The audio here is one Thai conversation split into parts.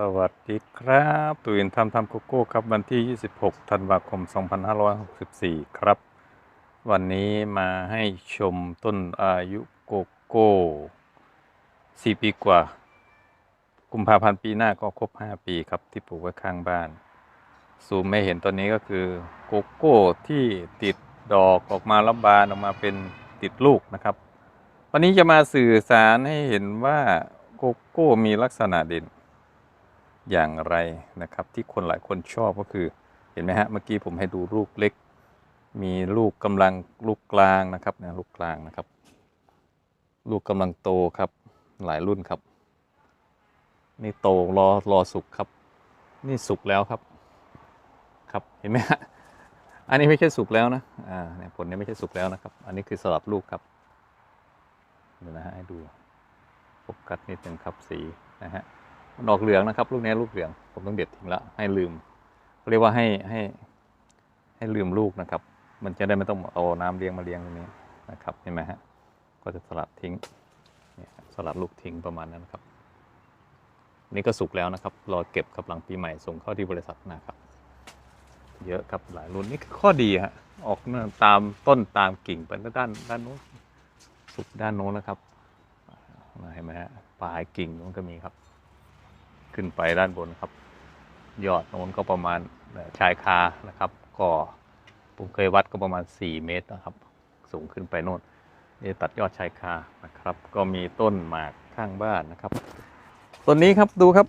สวัสดีครับตุยินทำทำโกโก้ครับ วันที่ 26 ธันวาคม 2564 ครับ วันนี้มาให้ชมต้นอายุโกโก้ 4 ปีกว่า กุมภาพันธ์ปีหน้าก็ครบ 5 ปีครับที่ปลูกไว้ข้างบ้าน ซูมไม่เห็นตัวนี้ก็คือโกโก้ที่ติดดอกออกมาแล้วบานออกมาเป็นติดลูกนะครับ วันนี้จะมาสื่อสารให้เห็นว่าโกโก้มีลักษณะเด่น อย่างไรนะครับ ที่คนหลายคนชอบก็คือเห็นไหมฮะเมื่อกี้ผมให้ดูลูกเล็ก มีลูกกำลังลูกกลางนะครับเนี่ยลูกกลางนะครับ ลูกกำลังโตครับหลายรุ่นครับ นี่โตรอรอสุกครับ นี่สุกแล้วครับครับเห็นไหมฮะอันนี้ไม่ใช่สุกแล้วนะอ่าเนี่ยผลนี้ไม่ใช่สุกแล้วนะครับ อันนี้คือสลับลูกครับเดี๋ยวนะฮะให้ดูโฟกัสนิดหนึ่งครับสีนะฮะ มันออกเหลืองนะครับ ลูกนี้ลูกเหลือง ผมต้องเด็ดทิ้งละให้ลืมเรียกว่าให้ให้ให้ลืมลูกนะครับ มันจะได้ไม่ต้องเอาน้ำเลี้ยงมาเลี้ยงตรงนี้นะครับเห็นไหมฮะก็จะสลัดทิ้งเนี่ยสลัดลูกทิ้งประมาณนั้นครับ นี่ก็สุกแล้วนะครับ รอเก็บกับหลังปีใหม่ส่งเข้าที่บริษัทนะครับ เยอะครับหลายรุ่นนี่คือข้อดีฮะออกตามต้นตามกิ่งไปด้านด้านโน้นสุกด้านโน้นนะครับเห็นไหมฮะปลายกิ่งนู้นก็มีครับ ขึ้นไปด้านบนครับ ยอดโน้นก็ประมาณชายคานะครับ ก็ผมเคยวัดก็ประมาณ 4 เมตรนะครับ สูงขึ้นไปโน่นนี่ตัดยอดชายคานะครับ ก็มีต้นหมากข้างบ้านนะครับต้นนี้ครับดูครับ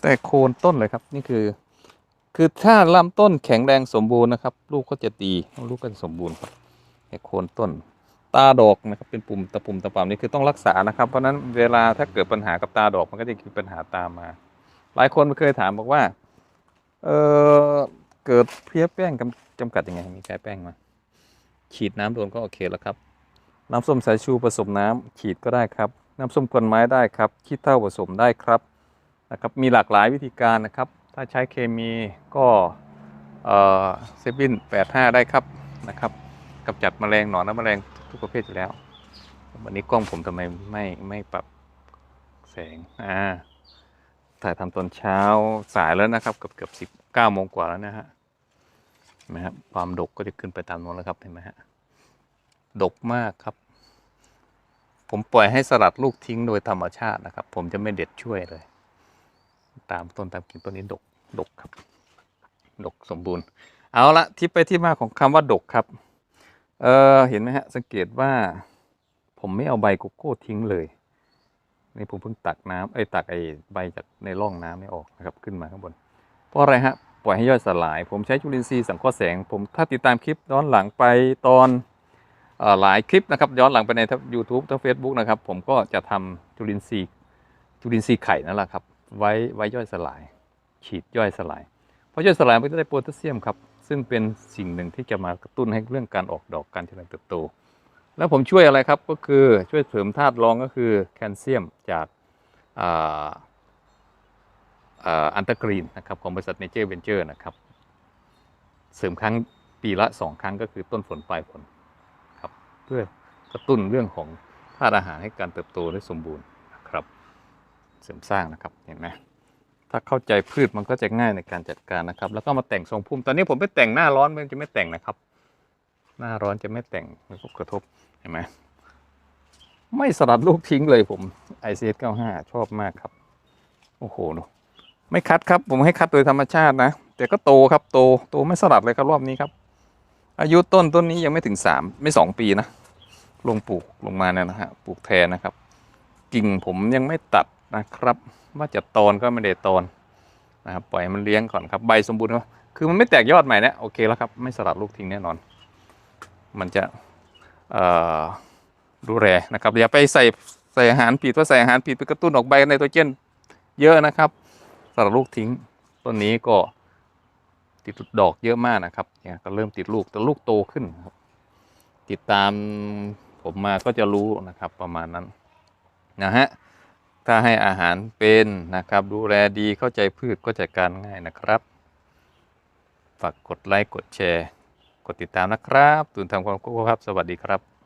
แต่โคนต้นเลยครับ นี่คือ คือถ้าลำต้นแข็งแรงสมบูรณ์นะครับ ลูกก็จะดีลูกก็จะสมบูรณ์ครับแต่โคนต้น ตาดอกนะครับเป็นปุ่มตะปุ่มตะป่ำนี่คือต้องรักษานะครับ เพราะฉะนั้นเวลาถ้าเกิดปัญหากับตาดอกมันก็จะมีปัญหาตามมา หลายคนเคยถามบอกว่าเออเกิดเพี้ยแป้งกำจำกัดยังไงมีใช้แป้งมาฉีดน้ำโดนก็โอเคแล้วครับ น้ำส้มสายชูผสมน้ำฉีดก็ได้ครับ น้ำส้มกวนไม้ได้ครับขี้เถ้าผสมได้ครับนะครับมีหลากหลายวิธีการนะครับ ถ้าใช้เคมีก็เออเซบิน85 ได้ครับนะครับกำจัดแมลงหนอนและแมลง ทุกประเภทอยู่แล้ว วันนี้กล้องผมทำไมไม่ไม่ปรับแสง อ่า ถ่ายทำตอนเช้าสายแล้วนะครับ เกือบเกือบสิบเก้าโมงกว่าแล้วนะฮะเห็นไหมครับความดกก็จะขึ้นไปตามน้นแล้วครับเห็นไหมฮะ ดกมากครับ ผมปล่อยให้สลัดลูกทิ้งโดยธรรมชาตินะครับ ผมจะไม่เด็ดช่วยเลย ตามต้นตามกิ่งต้นนี้ดก ดกครับ ดกสมบูรณ์ เอาละที่ไปที่มาของคำว่าดกครับ เออเห็นไหมฮะ สังเกตว่าผมไม่เอาใบโกโก้ทิ้งเลยนี่ผมเพิ่งตักน้ำเอ้ตักไอ้ใบจากในร่องน้ำนี่ออกนะครับขึ้นมาข้างบน เพราะอะไรฮะปล่อยให้ย่อยสลาย ผมใช้จุลินทรีย์สังเคราะห์แสง ผมถ้าติดตามคลิปย้อนหลังไปตอนอหลายคลิปนะครับย้อนหลังไปในทั้ง YouTube ทั้ง Facebook นะครับ ผมก็จะทำจุลินทรีย์จุลินทรีย์ไข่นั่นแหละครับไว้ไว้ย่อยสลาย ฉีดย่อยสลาย เพราะย่อยสลายมันจะได้โพแทสเซียมครับ ซึ่งเป็นสิ่งหนึ่งที่จะมากระตุ้นให้เรื่องการออกดอกการเจริญเติบโต แล้วผมช่วยอะไรครับก็คือช่วยเสริมธาตุรองก็คือแคลเซียมจากอันตกรีนนะครับของบริษัทเนเจอร์เวนเจอร์นะครับ เสริมครั้งปีละสองครั้งก็คือต้นฝนปลายฝนครับเพื่อกระตุ้นเรื่องของธาตุอาหารให้การเติบโตได้สมบูรณ์นะครับ เสริมสร้างนะครับเห็นไหม ถ้าเข้าใจพืชมันก็จะง่ายในการจัดการนะครับ แล้วก็มาแต่งทรงพุ่ม ตอนนี้ผมไปแต่งหน้าร้อนมันจะไม่แต่งนะครับ หน้าร้อนจะไม่แต่งไม่กระทบเห็นไหมไม่สลัดลูกทิ้งเลยผม i c s 95 ชอบมากครับ โอ้โหดูไม่คัดครับ ผมให้คัดโดยธรรมชาตินะ แต่ก็โตครับโตโตไม่สลัดเลยครับรอบนี้ครับ อายุต้นต้นนี้ยังไม่ถึงสามไม่สองปีนะ ลงปลูกลงมาเนี่ยนะฮะปลูกแทนนะครับ กิ่งผมยังไม่ตัด นะครับ ว่าจะตอนก็ไม่ได้ตอนนะครับปล่อยมันเลี้ยงก่อนครับใบสมบูรณ์ครับคือมันไม่แตกยอดใหม่นะโอเคแล้วครับไม่สลัดลูกทิ้งแน่นอน มันจะดูแลนะครับอย่าไปใส่ใส่อาหารผิดว่าใส่อาหารผิดไปกระตุ้นออกใบไนโตรเจนเยอะนะครับสลัดลูกทิ้งต้นนี้ก็ติดดอกเยอะมากนะครับเนี่ยก็เริ่มติดลูกแต่ลูกโตขึ้นครับ ติดตามผมมาก็จะรู้นะครับประมาณนั้นนะฮะ ถ้าให้อาหารเป็นนะครับดูแลดีเข้าใจพืชก็จัดการง่ายนะครับฝากกดไลค์กดแชร์ กดติดตามนะครับตุนทำความโก้ครับ สวัสดีครับ